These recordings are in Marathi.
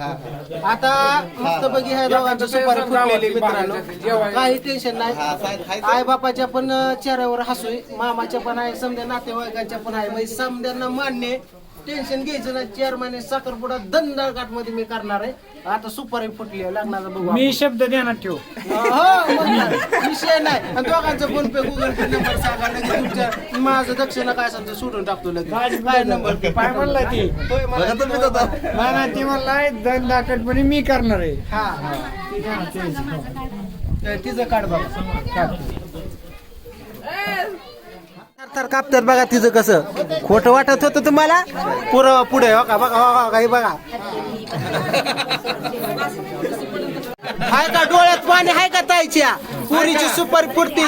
आता मस्त बघी ह्या दोघांचं सुपारी फुटलेली मित्रांनो. काही टेन्शन नाही. आई बापाच्या पण चेहऱ्यावर हसू आहे. मामाच्या पण आहे समजा नातेवाईकांच्या पण आहे. म्हणजे समद्यांना मान्य. टेन्शन घ्यायचं नाही. चार महिने साखरपुडा दंडघाटमध्ये मी करणार आहे. आता सुपारी फुटली आहे. लग्नाचा बघू. मी शब्द ध्यानात ठेव. हो, मग काय. विषय नाही. आणि दोघांचा फोन पे गुगल पे नंबर सांगा लगेच तुमच्या माझं दक्षिणा काय सांगतो सुटून टाकतो लगेच. काय नंबर काय म्हणला ती? होय मला नाही ना ती म्हणलाय दन दाखटपणे मी करणार आहे. हा. हा ती ध्यानात ठेवायची. तर तिचं काढ बघा. कापतात बघा तिचं कसं. खोटं वाटत होतं तुम्हाला? पुरं पुढे हो का? बघा हो का हे बघा. हाय का डोळ्यात पाणी? हाय का ताईच्या? पुरीची सुपर पुरती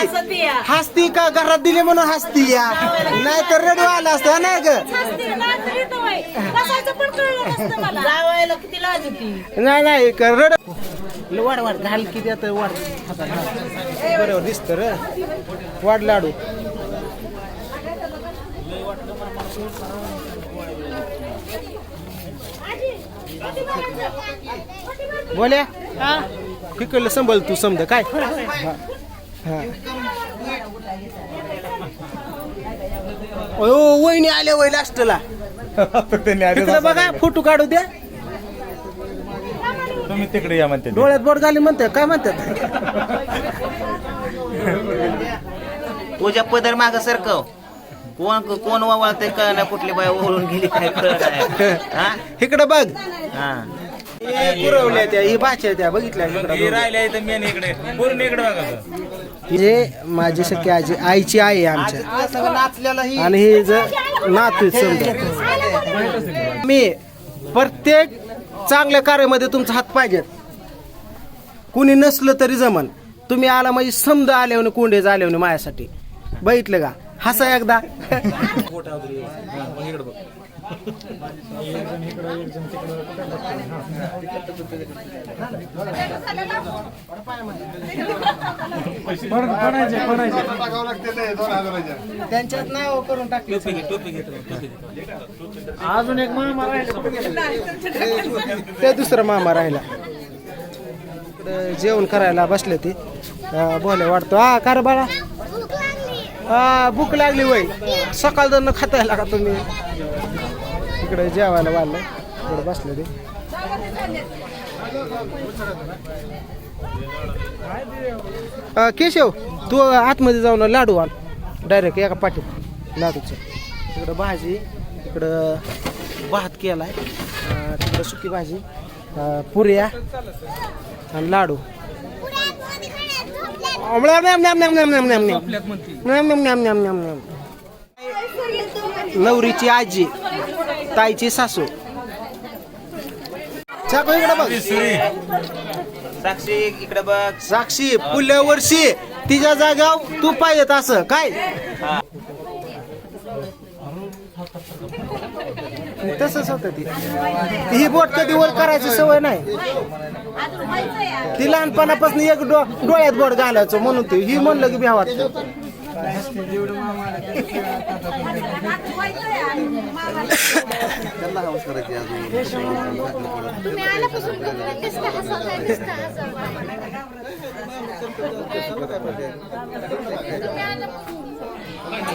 हसती का घरात दिली म्हणून हसती या? नाही तर रडू आला असतं नाही ग? जावायला किती लाज होती? नाही नाही वाढ वाढ घाल किती आता वाढ. हा. बरोबर दिसत र. वाढ लाडू. बोल्या? इकडलं संभल तू समज काय? वहिनी आल्या वय लास्टला. तिकडे बघा फोटो काढू द्या. तुम्ही तिकडे या म्हणते. डोळ्यात बोट घाली म्हणते काय म्हणतात तुझ्या पदर माग सरकव. कोण कोण वळतंय कळ ना कुठली बाय ओळून गेली काय हा? इकडे बघ. हा. हे पुरवल्या त्या ही भाषा त्या बघितल्या इकडं राहिल्या इथं मेन इकडे पूर्ण इकडे बघा हे माझी सख्या आजी आईची आई आहे आमच्या. आणि हे ज नातू समजा. मी प्रत्येक चांगल्या कार्यामध्ये तुमचा हात पाहिजे कुणी नसलं तरी जमन. तुम्ही आला म्हणजे समजा आल्यावर कोंडे आल्यावर माझ्यासाठी. बघितलं का? हसा एकदा. पड- पडायचे पडायचे त्यांच्यात नाव करून टाकले. अजून एक मामा राहिला ते दुसरा मामा राहिला. जेवण करायला बसले ते. बोले वाटतो हा कार बाळा. भूक लागली वय. सकाळ दोन खाता का तुम्ही? इकडे जेवायला वाढलं इकडे बसले ते. केशव तू आतमध्ये जाऊन लाडू आण. डायरेक्ट एका पाठीत लाडूचं. इकडं भाजी इकडं भात केला आहे तिकडं सुकी भाजी पुऱ्या आणि लाडू. नवरीची आजी ताईची सासू. चाकू इकडे बघ. साक्षी इकडे बघ. साक्षी पुढल्या वर्षी तिच्या जाग्यावर तू पाहिजेत असं काय? तसंच होतं ती. ही बोट कधी वर करायची सवय नाही. ती लहानपणापासून एक डो डोळ्यात बोट घालायचं म्हणून ती ही म्हणलं की आल्यापासून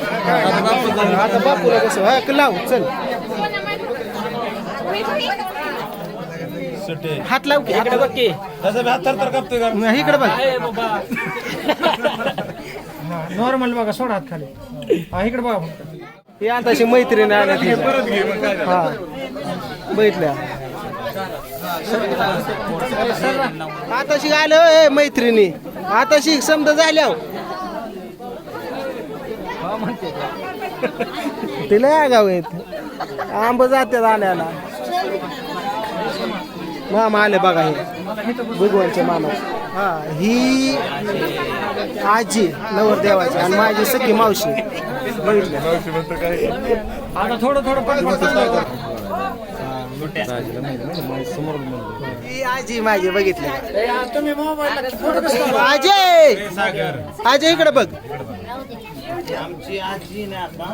आता बापूला कसं हा लाव चल. माहिती सुटे हात लाव की. इकडे बघ की. तसं हात तर का? इकडे बघ. नॉर्मल बघा सोडा हात खाली. हा इकडे बघा फक्त. ही आता मैत्रीण आल्या ती हा. बघितल्या. आता शिक आलं ए मैत्रिणी. आता शिक समजा झाल्या तिला गाव आहेत. आंब जातात आल्याला. मामा आले बघा हे. भगवानचे मामा. हा ही आजी नवरदेवाची आणि माझी सखी मावशी. बघितल्या आता थोडं थोडं पण ही आजी माझी बघितली अजय अजय इकडे बघ. आमची आजी ना आता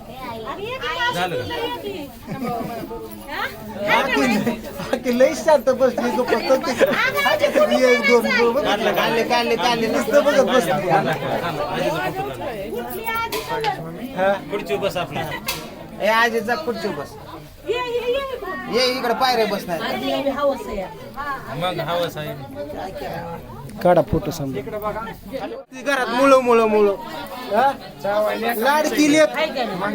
लई शांत बसली एक दोन काढले काढले काढले काढले नुसतं बघत बसली कुठली आजी सगळं? पुढची बस आपली ए आजीचा खुर्ची बस ये, ये, ये इकडं. पायरे बसणार. मग हवस आहे काढा फोटो समजा. घरात मुळ मुळ मुळ. लाडकी लेक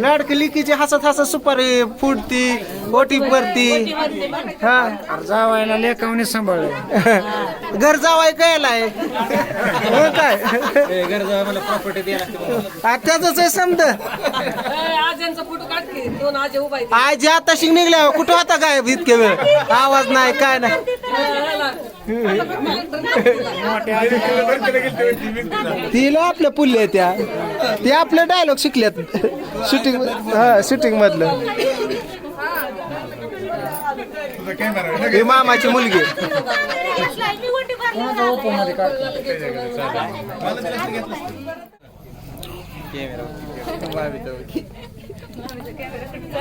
लाडकी लेकीची हसत हसत सुपारी फुटती ओटी भरती. हा? जावायला लेखावणे सांभाळलं. घर जावाय कायलाय हो काय? मला आ, त्याचंच आहे समज. आज्यांचा फोटो काढ की दोन आजी उभा आहेत. आजी आता शिंग निघल्या कुठं होता काय इतके वेळ? आवाज नाही काय नाही. तिला आपल्या पुल्ले त्या. ते आपले डायलॉग शिकल्यात. शूटिंग हा शूटिंग मधलं. ही मामाची मुलगी.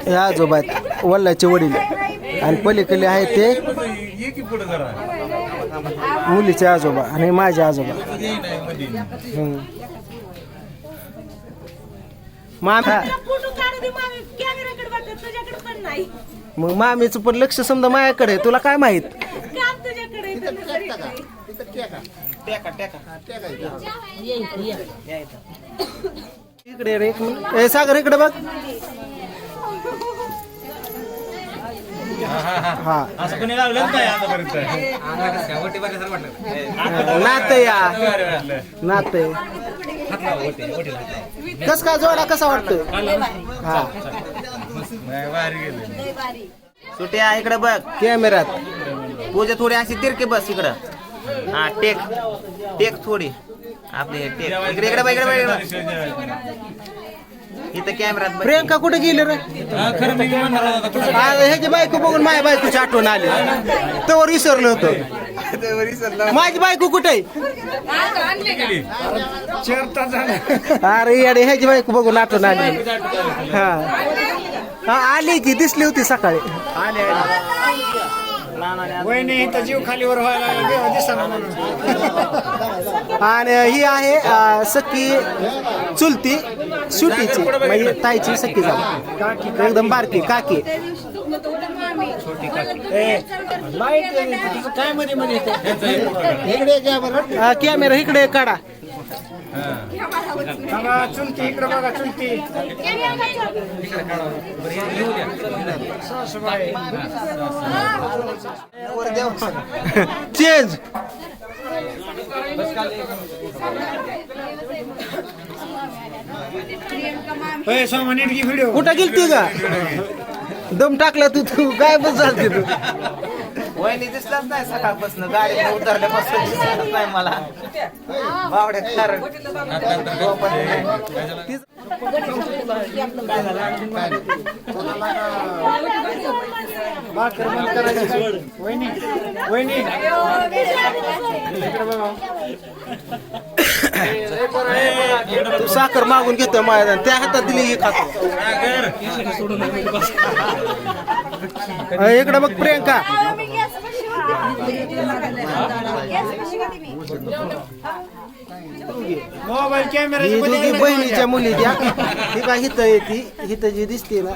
हे आजोबा आहेत वल्लाचे वडील. आणि पलीकडे आहे ते मुलीचे आजोबा आणि माझे आजोबा. हम्म. मामा फोटो काढू दे मामी कॅमेराकडे बघत तुझ्याकडे पण नाही. मग मामीचं पण लक्ष समजा माझ्याकडे आहे. तुला काय माहीत? काम तुझ्याकडे आहे, घरी इकडे रे एक मिनिट. ए सागर इकडे बघ. हा असं कोणी नाही आतापर्यंत? नात या नात कस काय जोडा कसा वाटतो हा. सुट्या इकडे बघ कॅमेरात पूजा थोडी अशी तिरके बस इकडं. हा टेक. टेक थोडी. आपली टेक. इकडे इकडे बघ, इकडे बघ, इकडे बघ. इथं कॅमेरात बघ. प्रियंका कुठे गेली रे? खरं मी म्हणणार होता तुझं आ, ह्याची बायको बघून माझ्या बायकोची आठवण आली. तवर विसरलो होतो. माझी बायको कुठे आहे? चार तास झाले अरे येडे ह्याची बायको बघून आठवण आली. हा. हा आली की दिसली होती सकाळी. आले. वहिनी इथं जीव खालीवर व्हायला लागला, दिसेना म्हणून आणि ही आहे अ, सखी चुलती सुटीची म्हणजे ताईची सखी जाऊ. एकदम बारकी काकी. काय मध्ये मध्ये अ, कॅमेरा इकडे काढा. बघा चुलती इकडे बघा चुलती चेंज व्हिडिओ कुठं गेलती का दम टाकला तू तू. काय बस झालती तू? वहिनी दिसलाच नाही सकाळपासून. गाडी उतरल्यापासून दिसलाच नाही मला. बावड्या कारण. वहिनी वहिनी. तू साखर मागून घेतोय माझ्या त्या हातात दिली ही खातो. इकडे बघ प्रियंका. मी गॅस पाशी होते. गॅस पाशी होते मी. मोबाईल ही कॅमेराची दोघी बहिणीच्या मुली त्या. ही काय हिथं येते हिथं जी दिसते ना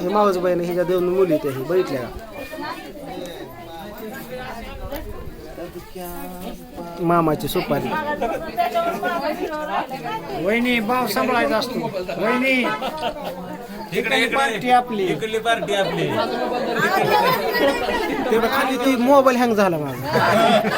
ही मावस बहीण हिच्या दोन मुली त्या ही बघितल्या मामाची सुपारी. वहिनी भाव सांभाळायचा असतो. वहिनी. इकडे इकडे पार्टी आपली इकडली पार्टी आपली तेवढं खाली ती मोबाईल हँग झाला माझा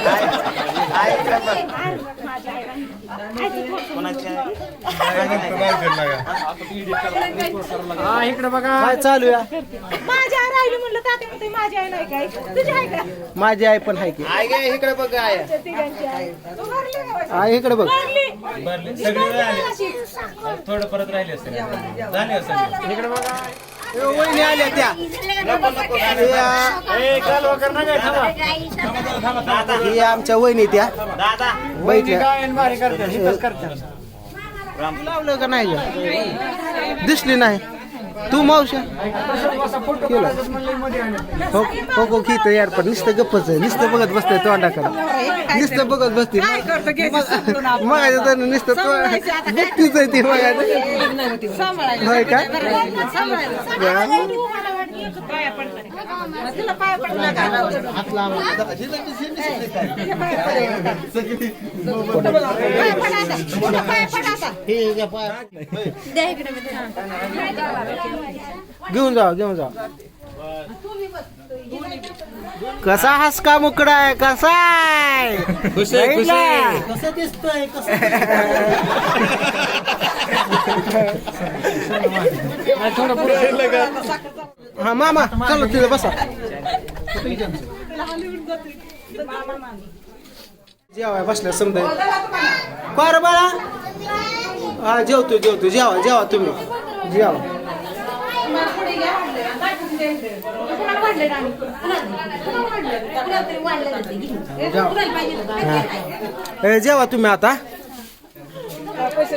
हा इकडे बघा. काय चालू या. माझी आई राहिली म्हणलं म्हणते माझी आई नाही काय तुझी आहे का? माझी आई पण आहे की. गे इकडे बघ तिघांची आई. तू भरली का वाटतं? आई इकडे बघ. भरली. भरले. सगळे राहिले. थोडं परत राहिले असते झाले असते इकडे बघा. वहिनी आल्या त्या. हे, हे आमच्या वहिनी त्या. बैठल्या लावलं का नाही? दिसली नाही. तू मावशा हो हो हो घेतो यार पण नुसतं गप्पच आहे नुसतं बघत बसतंय तोंडाकडे नुसतं बघत बसते मग तर नुसतं तो व्यक्तीच आहे ती मग होय तू की पाया पडणार तिला पाया पडणार घेऊन जा घेऊन जा. कसा हास का मुकडा आहे? कसा आहे? कसं दिसतोय हा मामा चला तिथे बसा. जेवाय बसल्या समजा कर बाळा. हा जेवतो जेवतो जेवा जेवा तुम्ही. जेवा. जेवा. तुम्ही आता. पैसे